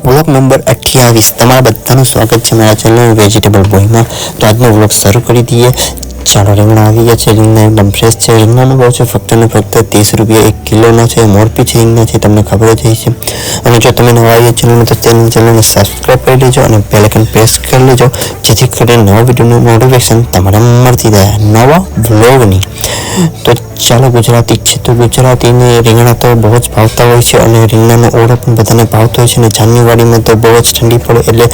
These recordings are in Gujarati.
વ્લોગ નંબર અઠ્યાવીસ તમારા બધાનું સ્વાગત છે મારા ચેનલ વેજીટેબલ બોયમાં તો આજનો વ્લોગ શરૂ કરી દઈએ. ચાલો રીંગણા આવી ગયા છે. રીંગણા એકદમ ફ્રેશ છે. રીંગણાનો ભાવ છે ફક્ત ને ફક્ત ત્રીસ રૂપિયા એક કિલોનો છે. મોરપી છે રીંગણા છે. તમને ખબર જ છે. અને જો તમે નવા આવીએ ચેનલમાં તો ચેનલ ચેનલને સબસ્ક્રાઈબ કરી લેજો અને બેલેકન પ્રેસ કરી લેજો. જેથી કરીને નવા વિડીયોનું નોટિફિકેશન તમારે મળતી રહે નવા વ્લોગની તો ચાલો ગુજરાતી છે. તો ગુજરાતીને રીંગણા તો બહુ જ ભાવતા હોય છે અને રીંગણાનો ઓળો પણ બધાને ભાવતો હોય છે અને જાન્યુઆરીમાં તો બહુ જ ઠંડી પડે એટલે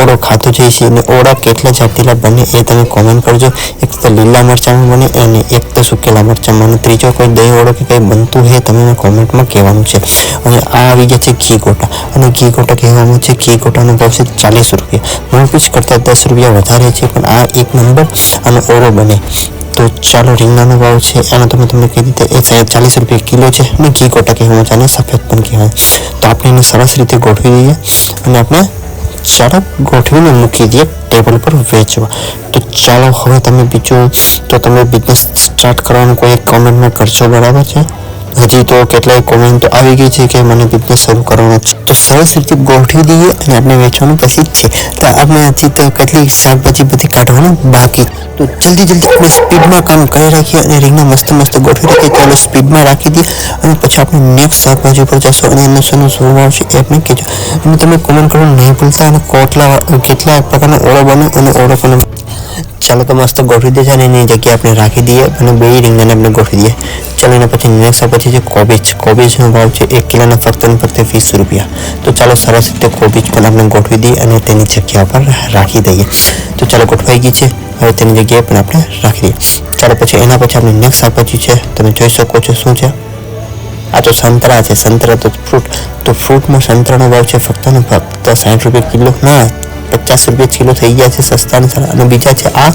ઓળો ખાતો જાય છે અને ઓળા કેટલા જાતિલા બને એ તમે કોમેન્ટ કરજો. એક તો લીલા મરચાંમાં બને અને એક તો સુકેલા મરચાંમાં અને ત્રીજો કોઈ દહીં ઓળો કે કંઈ બનતું હોય તમે મને કોમેન્ટમાં કહેવાનું છે. અને આ આવી ગયા છે ઘી ગોટા. અને ઘી ગોટા કહેવામાં છે ઘી ગોટાનો ભાવ છે ચાલીસ રૂપિયા. મૂળપીસ કરતાં દસ રૂપિયા વધારે છે પણ આ એક નંબર અને ઓળો બને. તો ચાલો રીંગણાનો ભાવ છે. એનો તમે તમને કહી દીધા એ ચાલીસ રૂપિયા કિલો છે અને ઘી ગોટા કહેવામાં જાણે સફેદ પણ કહેવાય. તો આપણે એને સરસ રીતે ગોઠવી દઈએ અને આપણે ચાલો ગોઠવીને મૂકી દઈએ ટેબલ પર વેચવા. તો ચાલો હવે તમે બીજું, તો તમે બિઝનેસ સ્ટાર્ટ કરવાનું કોઈ કોમેન્ટમાં કરશો, બરાબર છે? હજી તો કેટલાય કોમેન્ટ આવી ગઈ છે કે મને બિઝનેસ શરૂ કરવાનો છે. તો સરસ રીતે ગોઠવી દઈએ અને આપણે વેચવાનું પછી જ છે. તો આપણે હજી તો કેટલી શાકભાજી બધી કાઢવાનું બાકી. તો જલ્દી જલ્દી આપણે સ્પીડમાં કામ કરી રાખીએ અને રીંગણા મસ્ત મસ્ત ગોઠવી રાખીએ ચાલો સ્પીડમાં રાખી દઈએ અને પછી આપણે નેક્સ્ટ શાકભાજી ઉપર જશો અને એમનો શેનો સ્વભાવ આવશે એ આપણે કહેજો. અને તમે કોમેન્ટ કરવાનું નહીં ભૂલતા અને કોટલા કેટલા પ્રકારનો ઓળો બને અને ઓળો પણ ચાલો તો મસ્ત ગોઠવી દે છે અને એની જગ્યાએ આપણે રાખી દઈએ અને બે રીંગણને આપણે ગોઠવી દઈએ. ચાલો એના પછી નેક્સ્ટ પછી છે કોબીજ. કોબીજનો ભાવ છે એક કિલોના ફક્ત ને ફક્ત વીસ રૂપિયા. તો ચાલો સરસ રીતે કોબીજ પણ આપણે ગોઠવી દઈએ અને તેની જગ્યા પર રાખી દઈએ. તો ચાલો ગોઠવાઈ ગઈ છે. હવે તેની જગ્યાએ પણ આપણે રાખી દઈએ. ચાલો પછી એના પછી આપણે નેક્સ્ટ શાકભાજી છે, તમે જોઈ શકો છો શું છે? આ તો સંતરા છે. સંતરા તો ફ્રૂટ તો ફ્રૂટમાં સંતરાનો ભાવ છે ફક્ત ને ફક્ત સાઠ રૂપિયા કિલો. ના પચાસ રૂપિયા કિલો થઈ ગયા છે સસ્તા ને અને બીજા છે આ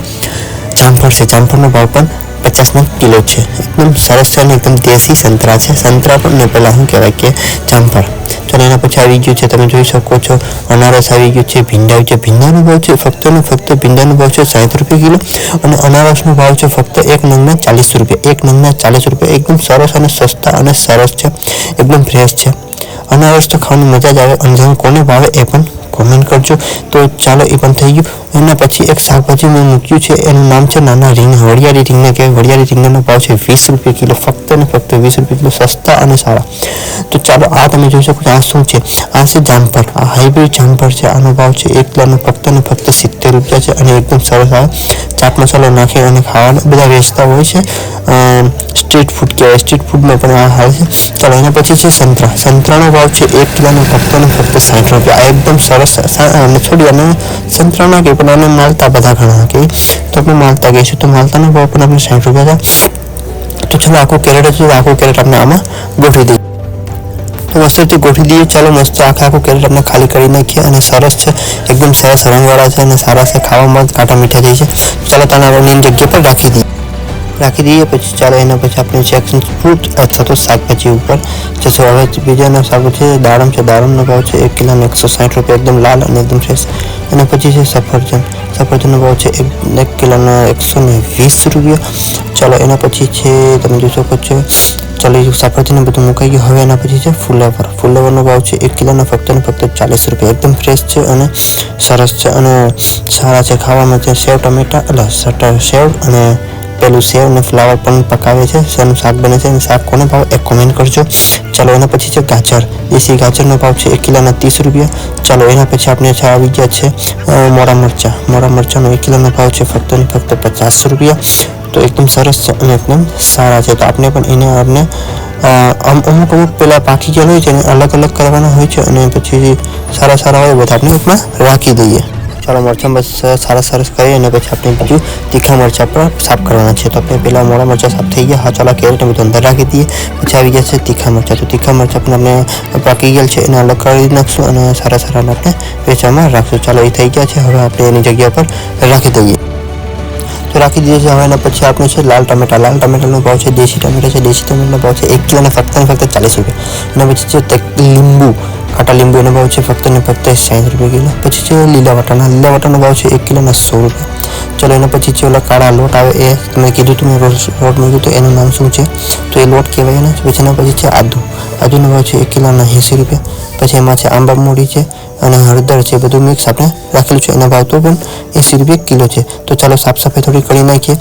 જામફળ છે જામફળનો ભાવ પણ પચાસનો કિલો છે એકદમ સરસ છે અને એકદમ દેશી સંતરા છે સંતરા પણ પહેલાં શું કહેવાય કે જામફળ તો એના પછી આવી ગયું છે તમે જોઈ શકો છો અનારસ આવી ગયું છે ભીંડા આવી છે ભીંડાનો ભાવ છે ફક્ત ને ફક્ત ભીંડાનો ભાવ છે સાઠ રૂપિયા કિલો અને અનારસનો ભાવ છે ફક્ત એક નંગના ચાલીસ રૂપિયા એક નંગના ચાલીસ રૂપિયા એકદમ સરસ અને સસ્તા અને સરસ છે એકદમ ફ્રેશ છે અનારસ તો ખાવાની મજા જ આવે અને કોને ભાવે એ પણ કોમેન્ટ કરજો. તો ચાલો એ પણ થઈ ગયું. એના પછી એક શાકભાજી મેં મૂક્યું છે. એનું નામ છે નાના રીંગ. વડિયાળી રીંગણા કહેવાય. વડિયાળી રીંગણાનો ભાવ છે વીસ રૂપિયા કિલો. ફક્ત ને ફક્ત વીસ રૂપિયા કિલો. સસ્તા અને સારા. તો ચાલો આ તમે જોઈ શકો છો આ શું છે? આ છે જામફળ. આ હાઇબ્રિડ જામફળ છે. આનો ભાવ છે એક કિલોનો ફક્ત ને ફક્ત સિત્તેર રૂપિયા છે અને એકદમ સરસ આવે ચાટ મસાલો નાખી અને ખાવાના બધા વેચતા હોય છે. સ્ટ્રીટ ફૂડ કહેવાય. સ્ટ્રીટ ફૂડમાં પણ આ હાલ છે. ચાલો એના પછી છે સંતરા. સંતરાનો ભાવ છે એક કિલોનો ફક્ત ને ફક્ત સાઠ રૂપિયા. આ એકદમ સરસ અને છોડી અને સંતરાના કે પણ અમે માલતા બધા ઘણા કે તો આપણે માલતા કહીશું તો માલતાનો ભાવ પણ આપણે સાઠ રૂપિયા હતા. તો ચાલો આખું કેરેટ છે આખું કેરેટ આપણે આમાં ગોઠવી દઈએ. તો રીતે ગોઠવી દઈએ. ચાલો મસ્ત આખા આખું કેરેટ આપણે ખાલી કરી નાખીએ. અને સરસ છે. એકદમ સરસ રંગવાળા છે અને સારા છે. ખાવામાં કાંટા મીઠા થઈ છે. ચાલો તને આપણે જગ્યા પર રાખી દઈએ. રાખી દઈએ, પછી ચાલો એના પછી આપણે સેક્શન ફ્રૂટ અથવા તો શાકભાજી ઉપર જશો. હવે બીજાના શાકભાજી છે, દાડમ છે, દાડમનો ભાવ છે એક કિલોનો એકસો સાઠ રૂપિયા, એકદમ લાલ અને એકદમ ફ્રેશ એના પછી છે સફરજન. સફરજનનો ભાવ છે એક એક કિલોનો એકસો ને વીસ રૂપિયા. ચાલો એના પછી છે, તમે જોઈ શકો છો, ચાલો સફરજન બધું મુકાઈ ગયું. હવે એના પછી છે ફુલેવર. ફુલેવરનો ભાવ છે એક કિલોનો ફક્ત ને ફક્ત ચાલીસ રૂપિયા. એકદમ ફ્રેશ છે અને સરસ છે અને સારા છે. ખાવામાં છે સેવ, ટમેટા એટલે સેવ અને પેલું સેવ અને ફ્લાવર પણ પકાવે છે. શેનું શાક બને છે અને શાક કોને ભાવ એક કોમેન્ટ કરજો. ચાલો એના પછી છે ગાજર. દેશી ગાજરનો ભાવ છે એક કિલોના ત્રીસ રૂપિયા. ચાલો એના પછી આપણે છે આવી ગયા છે મોરા મરચાં. મોરા મરચાંનો એક કિલોનો ભાવ છે ફક્ત ને ફક્ત પચાસ રૂપિયા. તો એકદમ સરસ છે અને એકદમ સારા છે. તો આપણે પણ એને આપણે અમુક અમુક પેલા પાકી ગયેલા હોય છે એને અલગ અલગ કરવાના હોય છે અને પછી સારા સારા હોય બધા આપણે એકમાં રાખી દઈએ. ચાલો મરચાં બસ સારા સરસ કરી અને પછી આપણે બીજું તીખા મરચાં પણ સાફ કરવાના છે. તો આપણે પહેલાં મોડા મરચાં સાફ થઈ ગયા. હા, ચાલો કેરેટ બધું અંદર રાખી દઈએ. પછી આવી છે તીખા મરચાં. તો તીખા મરચાં પણ આપણે પાકી ગયેલ છે. એને અલગ કરી નાખશું અને સારા સારા આપણે વેચવામાં રાખશું. ચાલો એ થઈ ગયા છે. હવે આપણે એની જગ્યા પર રાખી દઈએ. તો રાખી દીધું છે. હવે એના પછી આપણે છે લાલ ટમેટા. લાલ ટમેટાનો ભાવ છે દેશી ટમેટા છે. દેશી ટમેટાનો ભાવ છે એક કિલોના ફક્ત ને ફક્ત ચાલીસ રૂપિયા. એના પછી છે લીંબુ. ખાટા લીંબુ એનો ભાવ છે ફક્ત ને ફક્ત સાઠ રૂપિયા કિલો. પછી છે લીલા વટાણા? લીલા વટાણાનો ભાવ છે એક કિલોના સો રૂપિયા. ચલો એના પછી છે ઓલા કાળા લોટ આવે એ તમે કીધું તમે લોટ મૂક્યું તો, એનું નામ શું છે? તો એ લોટ કહેવાય એના પછી એના પછી છે આદુ. આદુનો ભાવ છે એક કિલોના એંસી રૂપિયા. પછી એમાં છે આંબા મૂડી છે અને હળદર છે બધું મિક્સ આપણે રાખેલું છે એના ભાવ તો પણ એંસી રૂપિયા કિલો છે. તો ચાલો સાફ સફાઈ થોડી કરી નાખીએ.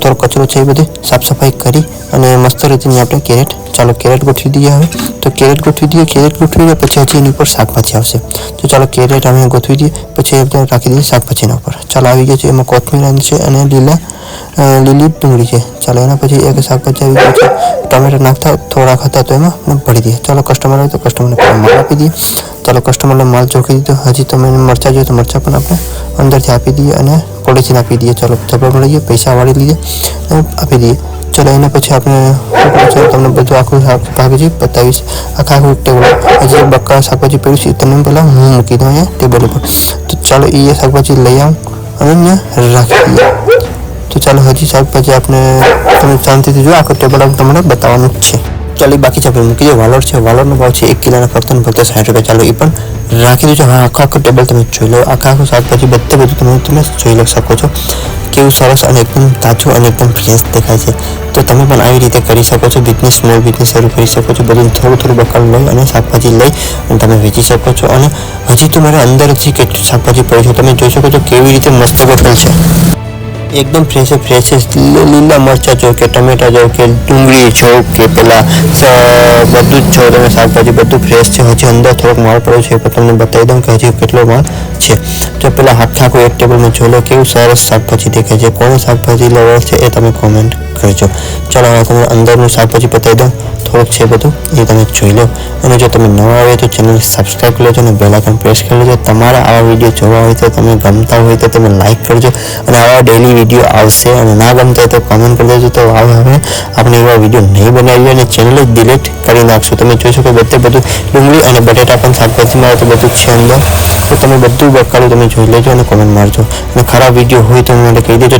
થોડો કચરો છે એ બધી સાફ સફાઈ કરી અને મસ્ત રીતની આપણે કેરેટ, ચાલો કેરેટ ગોઠવી દઈએ હવે. તો કેરેટ ગોઠવી દઈએ. કેરેટ ગોઠવી દઈએ પછી હજી એની ઉપર શાકભાજી આવશે. તો ચાલો કેરેટ અમે ગોઠવી દઈએ. પછી રાખી દઈએ શાકભાજીના ઉપર. ચાલો આવી ગયો છે. એમાં કોથમીર છે અને લીલા લીલી ડુંગળી છે. ચાલો એના પછી એક શાકભાજી આવી ગયું છે. ટમેટા નાખતા થોડાક હતા તો એમાં ભરી દઈએ. ચાલો કસ્ટમર આવે તો કસ્ટમરને માલ આપી દઈએ. ચાલો કસ્ટમરને માલ ચોખી દીધો. હજી તમે મરચાં જોઈએ તો મરચાં પણ આપણે અંદરથી આપી દઈએ અને પોલીથીન આપી દઈએ. ચાલો ધબ્બા મળી ગયો પૈસા વાળી લઈએ આપી દઈએ. ચાલો એના પછી આપણે તમને બધું આખું શાકભાજી બતાવીશ. આખા આખું ટેબલ હજી બક્કા શાકભાજી પડ્યું છે તમને પહેલાં હું મૂકી દઉં અહીંયા ટેબલ ઉપર. તો ચાલો એ શાકભાજી લઈ આવું અને અહીંયા રાખી દઈએ. તો ચાલો હજી શાકભાજી આપણે તમે શાંતિથી જો આખું ટેબલ તમને બતાવવાનું છે. ચાલો, બાકી છે આપણે મૂકી દઈએ વાલોડ છે વાલોરનો ભાવ છે, એક કિલોના ફક્ત ને સાઠ રૂપિયા ચાલો, એ પણ રાખી દેજો. હા, આખો આખો ટેબલ તમે જોઈ લો, આખા આખું શાકભાજી, બધે બધું તમે તમે જોઈ લો શકો છો. કેવું સરસ અને એકદમ તાજું અને એકદમ ફ્રેશ દેખાય છે. તો તમે પણ આવી રીતે કરી શકો છો બિઝનેસ સ્મોલ બિઝનેસ શરૂ કરી શકો છો, બધું થોડું થોડું બકાલું લઈ અને શાકભાજી લઈ અને તમે વેચી શકો છો. અને હજી તમારે અંદર હજી કેટલું શાકભાજી પડ્યું છે, તમે જોઈ શકો છો કેવી રીતે મસ્ત ગોઠવેલ છે. એકદમ ફ્રેશ ફ્રેશ લીલા મરચાં જો કે ટમેટા જો કે ડુંગળી છો કે પેલા બધું જ છો તમે શાકભાજી બધું ફ્રેશ છે. હજી અંદર થોડોક માળ પડ્યો છે પણ તમને બતાવી દઉં કે હજી કેટલો માળ છે. તો પેલા આખા આખું એક ટેબલમાં. જોઈ લો કેવું સરસ શાકભાજી દેખાય છે. કોણ શાકભાજી લેવો છે એ તમે કોમેન્ટ કરજો. ચાલો હવે તમને અંદરનું શાકભાજી બતાવી દઉં. થોડુંક છે બધું, એ તમે જોઈ લો. અને જો તમે નવા આવે તો ચેનલ સબસ્ક્રાઈબ કરી લેજો અને બેલ આઇકન પ્રેસ કરી લેજો. તમારા આવા વીડિયો જોવા હોય તો તમે ગમતા હોય તો તમે લાઇક કરજો. અને આવા ડેલી વીડિયો આવશે અને ના ગમતા હોય તો કોમેન્ટ કરી દેજો. તો હવે હવે આપણે એવા વીડિયો નહીં બનાવીએ અને ચેનલ ડિલીટ કરી નાખશું. તમે જોઈ શકો બધે બધું ડુંગળી અને બટેટા પણ શાકભાજીમાં આવે તો બધું છે અંદર. તો તમે બધું બકાલું તમે જોઈ લેજો અને કોમેન્ટ મારજો. અને ખરાબ વીડિયો હોય તો મને કહી દેજો.